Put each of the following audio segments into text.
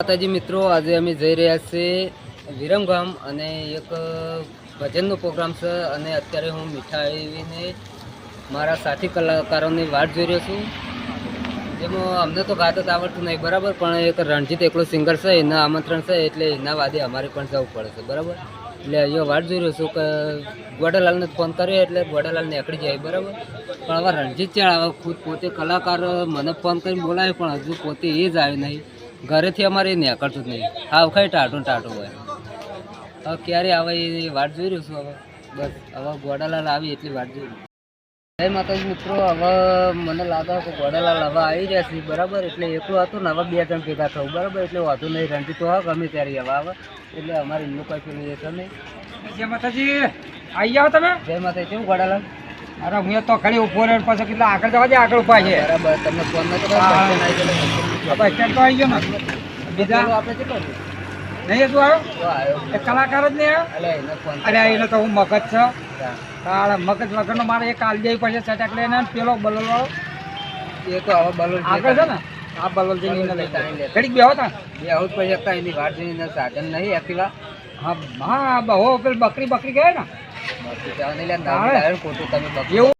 માતાજી મિત્રો આજે અમે જઈ રહ્યા છીએ વિરમગામ અને એક ભજનનો પ્રોગ્રામ છે અને અત્યારે હું મીઠાઈને મારા સાથી કલાકારોની વાટ જોઈ રહ્યો છું. જેમાં અમને તો ગાતા જ આવડતું નહીં બરાબર? પણ એક રણજીત એકલો સિંગર છે એના આમંત્રણ છે એટલે એના વાદે અમારે પણ જવું પડે છે બરાબર? એટલે જો વાટ જોઈ રહ્યો છું કે ગોડાલાલને ફોન કર્યો એટલે ગોડાલાલ નીકળી જાય બરાબર? પણ હવે રણજીત ચાળ આવે ખુદ પોતે કલાકાર મને ફોન કરીને બોલાવે, પણ હજુ પોતે એ જ આવે નહીં. ઘરેથી અમારે એ નીકળતું જ નહીં. હાવ ખાઈ ટાટું ટાટું હોય. હવે ક્યારે આવે એ વાટ જોઈ રહ્યો છું હવે. બસ, હવે ગોડાલાલ આવી એટલી વાટ જોઈ રહ્યો. જય માતાજી મિત્રો હવે મને લાગે કે ગોડાલાલ હવે આવી રહ્યા છે બરાબર? એટલે એકલો હતો ને હવે બે જણ ભેગા થવું બરાબર? એટલે વાંધો નહીં રણજીત તો હા ગમે ત્યારે હવે આવે. એટલે અમારે એમનું કંઈ પેલું એ નહીં. જય માતાજી આવી જાઓ તમે? જય માતાજી કેવું ગોડાલાલ અરે હું તો ખાલી ઊભો રહ્યો ને પાછો કેટલા આગળ જવા દે આગળ ઊભા છે. બરાબર તમને ફોન નતો કરો. બસ સ્ટેન્ડ તો આવી ગયો ને. બીજા? આપણે કેટલો? નહીં આવ્યો? એ કલાકાર જ નહીં આવ્યો? અરે એને તો હું મગજ છે. તારા મગજ વગરનો મારે એક પછી સટક લઈને ને પેલો બલોલો એ તો હવે બલોલ આગળ છે ને? આ બલોલ જઈને એને લઈ જાય ઘડીક બેહો તા બે પછી હતા એની જોઈને સાધન નહીં એક્ટિવા હા હા બહો પેલ બકરી બકરી ગયા ને. બાકી જવા નહીં લે ખોટું તમે. એવું?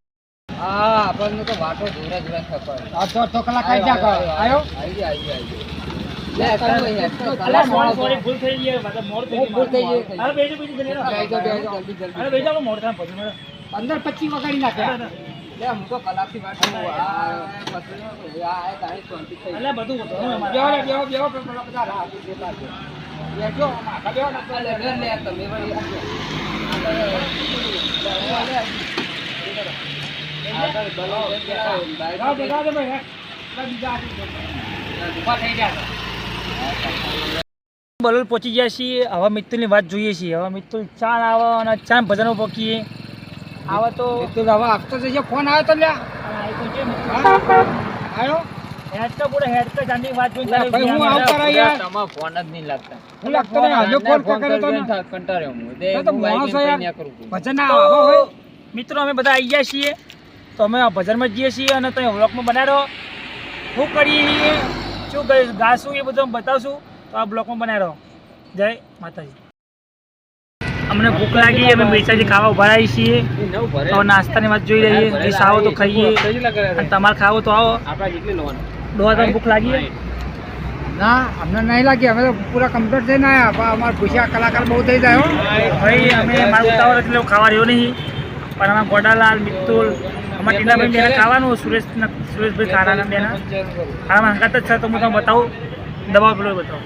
હા આપણને તો વાટો જોરા જોરા થતો તો તો કલાક આવી જા આવ્યો આવી આવી આવી ભૂલ થઈ ગઈ મતલબ મોડું થઈ બહુ ભૂલ થઈ ગઈ. ગયું. અરે બેજો બેજો બેજો બેજો, બેજો, જલ્દી, જલ્દી. અરે બેજો મોડું થાય પછી મેળો. પંદર પચીસ વગાડી નાખ્યા લે, હું તો કલાકથી વાટ જોઉં. આ પછી આ આ તારીખ શાંતિ થઈ ગઈ. એટલે બધું હતું ને અમારે. બેહો રે, બેહો, બેહો, પેલા બધા રાહ જોતા છે. બેઠો, આમાં આગળ બેહો ને. આ લે, લે, લે, તમે વળી આપજો. આગળ બલો લે, આગળ રાહ દે, બલો રાહ દે ભાઈ, હે. પેલા બીજા આગળ બેઠા. ઊભા થઈ ગયા બલોલ પહોંચી ગયા છીએ. હવા મિત્તુલની વાત જોઈએ છીએ. હવા મિત્તુલ ચાન આવે અને ચાન ભજનો પકીએ. આવે તો મિત્તુલ હવે આપતો જઈએ ફોન આવ્યો તો લ્યા આવ્યો? હેડ તો પૂરે હેડ તો જાની વાત જોઈને ભાઈ હું આવતા રહ્યા. યાર તમારા ફોન જ નહીં લાગતા. હું લાગતો નહીં હાલો ફોન કર્યો તો ને કંટાળ્યો હું. તે તો તો હું બાઈક માણસો લઈને યાર. ત્યાં કરું છું. ભજન આવો હોય. મિત્રો અમે બધા આવી ગયા છીએ. તો અમે ભજનમાં જઈએ છીએ અને તમે બ્લોકમાં બનાવ્યો હું કરીએ છીએ. શું ગા- ગાશું એ બધું બતાવશું. તો આ બ્લોકમાં બનાવ્યો જય માતાજી. અમને ભૂખ લાગી અમે મિરચાજી ખાવા ઊભા રહીએ છીએ. તો નાસ્તાની વાત જોઈ રહીએ ડીશ આવો તો ખાઈએ. તમારે ખાવો તો આવો. દોવા તમને ભૂખ લાગી ના અમને નહીં લાગી. અમે તો પૂરા કમ્પ્લીટ થઈને આવ્યા પણ અમારા ભૂસ્યા કલાકાર બહુ થઈ જાય ભાઈ અમે મારું ઉતાવળ એટલે ખાવા રહ્યો નહીં. પણ અમારા ગોડાલાલ મિત્તુલ અમારા ટીનાભાઈ બેના ખાવાનું સુરેશ સુરેશભાઈ ખાના બેના. હા હંગાત જ છે તો હું તમને બતાવું. દબાવ પેલો બતાવું.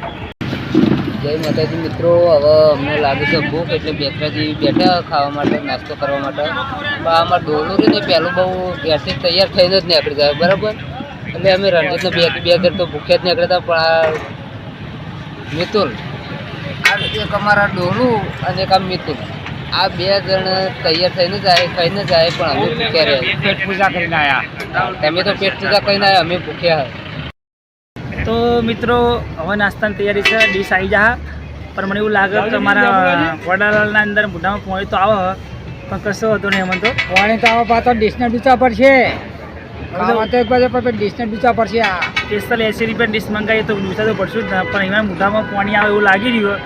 જય માતાજી મિત્રો હવે અમને લાગે છે ભૂખ એટલે બેસરાજી બેઠા ખાવા માટે નાસ્તો કરવા માટે. પણ આમાં ડોલું ને પહેલું બહુ ગેસથી તૈયાર થઈને જ નીકળી જાય બરાબર? એટલે અમે રણજીતને બે બે ઘર તો ભૂખ્યા જ નીકળતા પણ આ મિતુલ આ એક અમારા ડોલું અને એક આ મિતુલ. આ બે જણ તૈયાર થઈને જાય ખાઈને જાય પણ અમે ભૂખ્યા રહ્યા પેટ પૂજા કરીને આવ્યા તમે તો પેટ પૂજા કરીને આવ્યા અમે ભૂખ્યા. તો મિત્રો હવે નાસ્તાની તૈયારી છે ડીશ આવી જા. પણ મને એવું લાગે કે મારા વડાલાલના અંદર મોઢામાં પોણી તો આવે પણ કશો હતો નહીં એમાં તો. પોણી તો આવે પાછો ડીશના ડૂચા પર છે. ડીશના ડૂચા પર છે આ. સ્પેશિયલ એસી રૂપિયા ડીશ મંગાવીએ તો ડૂસા તો પડશું જ ને પણ એમાં મોઢામાં પાણી આવે એવું લાગી રહ્યું.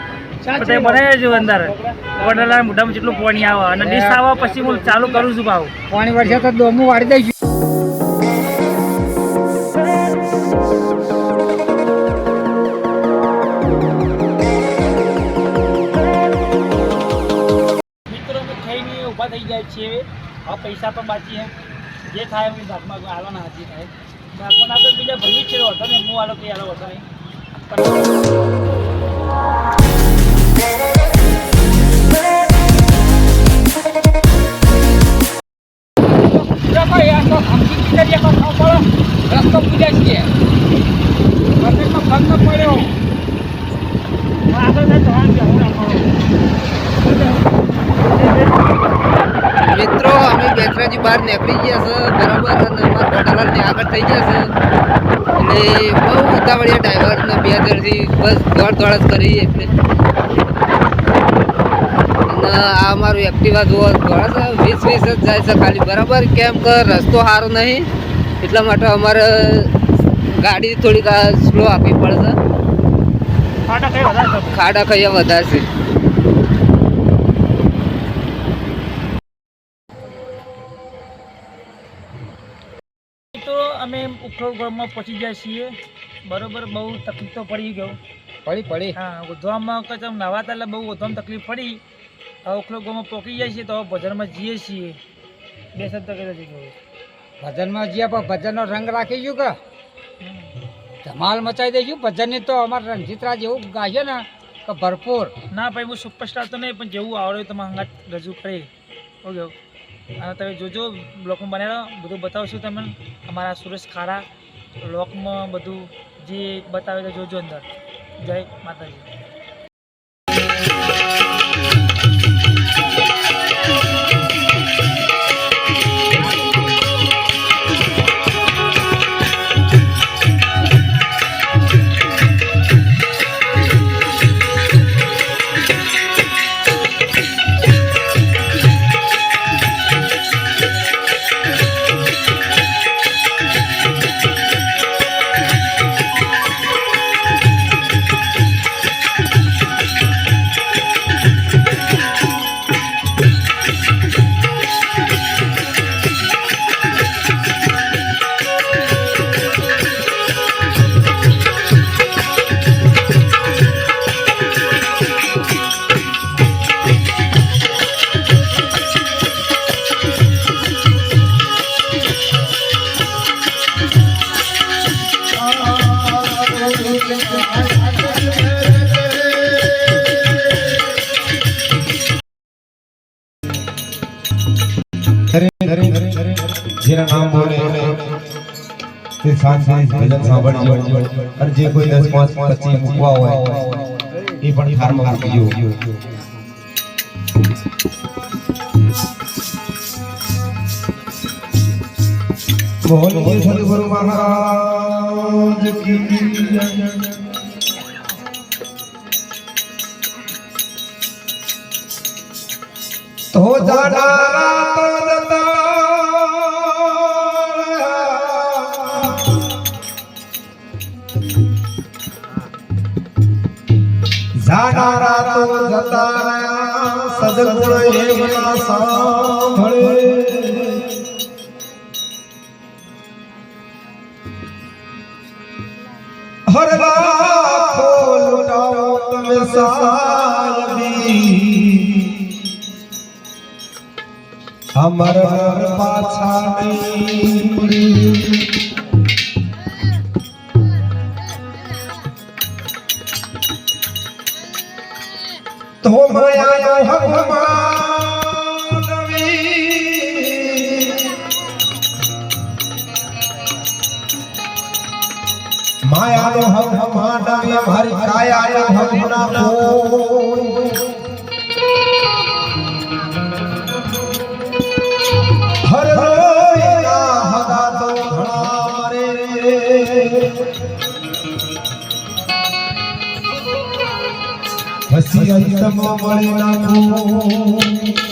તમે બનાવી જો અંદર વડલા મોઢામાં જેટલું પાણી આવે અને ડીશ આવે પછી હું ચાલુ કરું છું ભાવ. પાણી વરસે તો દોમું વાળી દઈશું. ઊભા થઈ જાય છે. હવે પૈસા તો બાકી હે. જે થાય એમની ભાગમાં હાલવાના હાજી થાય. ભાગમાં આપણે બીજા ભાઈ છે હતો ને હું હાલો કે હાલો હતો નહીં. બહાર નીકળી ગયા છે બરાબર અને અમારા ગોડાલાલને આગળ થઈ ગયા છે. એટલે બહુ ઉતાવળીયા ડ્રાઈવરને બે હજારથી બસ દોડ દોડ જ કરી એટલે. અને આ અમારું એક્ટિવા જોવા દોડે છે વીસ વીસ જ જાય છે ખાલી. બરાબર કેમ કે રસ્તો સારો નહીં એટલા માટે અમારે ગાડી થોડીક સ્લો આપવી પડશે. ખાડા ખાઈ વધારે છે? અમે ઉખરો પહોંચી જાય છીએ. બરોબર બહુ તકલીફ તો પડી ગયો. પડી પડી. હા ઉધવામાં કદાચ આમ નવાતા એટલે બહુ ઉધવામાં તકલીફ પડી. હવે ઉખરો ગામમાં પહોંચી જાય છીએ તો ભજનમાં જઈએ છીએ. બે શબ્દ દઈએ ગયો ભજનમાં જઈએ પણ ભજનનો રંગ રાખીશું કે? ધમાલ મચાવી દઈશું ભજનની તો અમારે રણજીતરાજ એવું ગાશે ને કે ભરપૂર. ના ભાઈ હું સુપરસ્ટાર તો નહીં પણ જેવું આવડે તો હંગાત રજૂ કરી ઓકે અને તમે જોજો બ્લોકમાં બનાવ્યો બધું બતાવશું તમે અમારા સુરેશ ખારા બ્લોકમાં બધું જે બતાવે તો જોજો અંદર. જય માતાજી. જેના નામ અને જે કોઈ દસ પાંચ પચીસ મૂકવા હોય એ પણ મહારાજ તો જાનારા તો જતા જાનારા તો જતા રહ્યા સદગુણ સાંભળે સાયબી અમર પાછા નહીં તો માયા હમાનવી માયાનો હમ હમ માંડવી મારી કાયાનો હમ ના હર રોયા હગા તો ઘણા મરે હસી અંતમાં મળે નાખો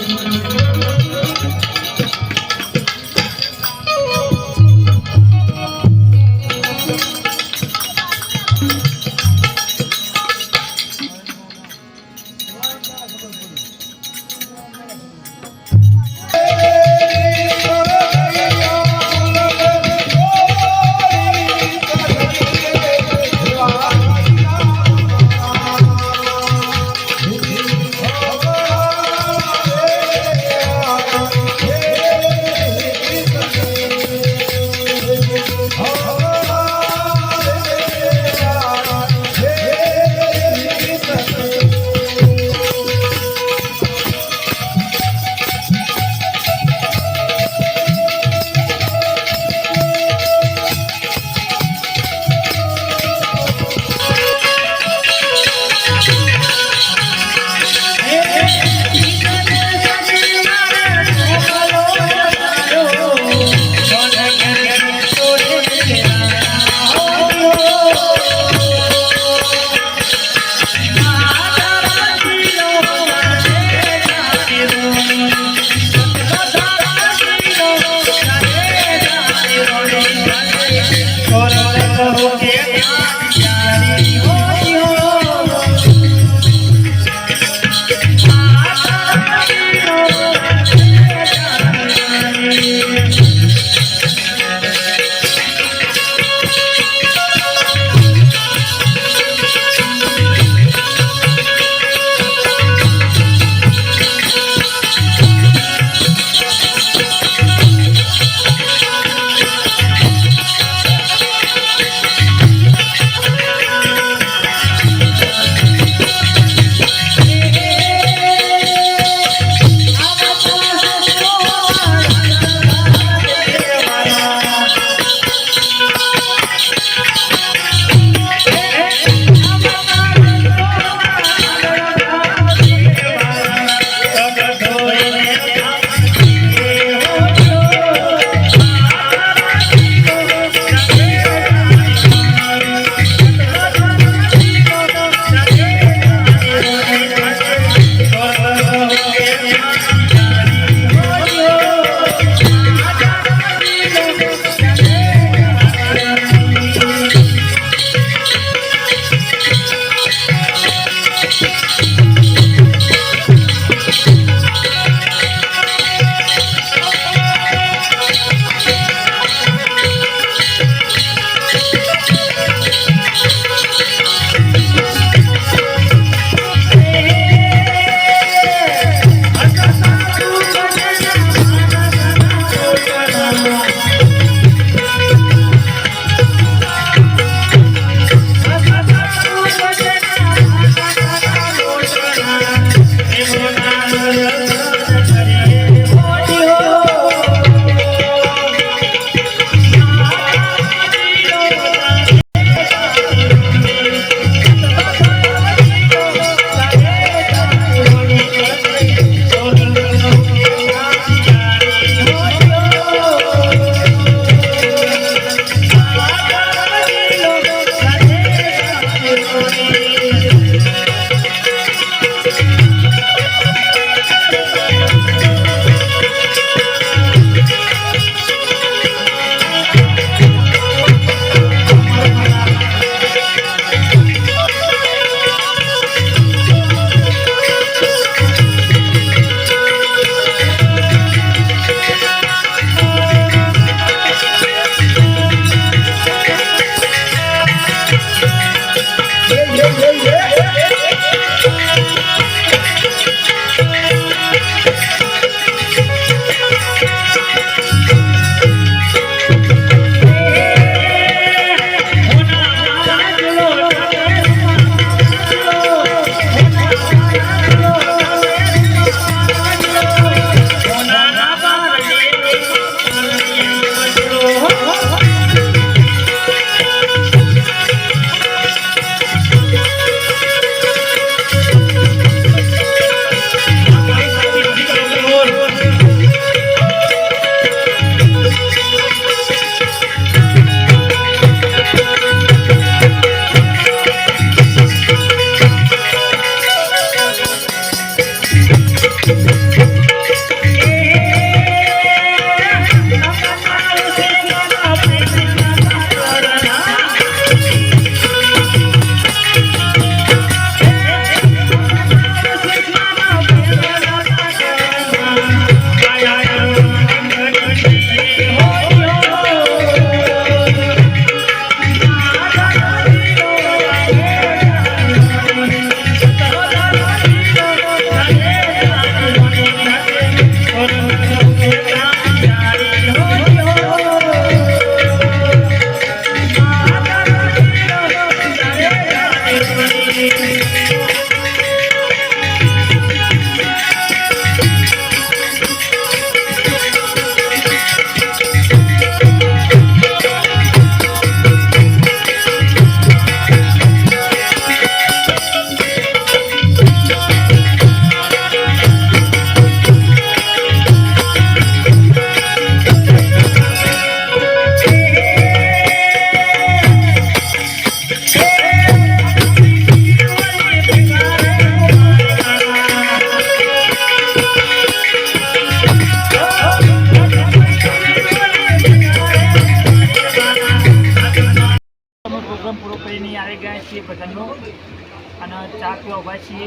ઊભા છીએ.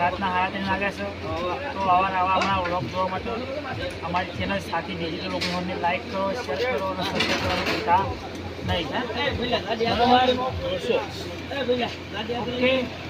રાતના સાડા ત્રણ વાગ્યા છે. તો આવા આવા અમારા વ્લોગ જોવા માટે અમારી ચેનલ સાથી ડિજિટલ લોકોને લાઈક કરો શેર કરો અને સબસ્ક્રાઈબ કરવાનું ભૂલતા નહીં? ઓકે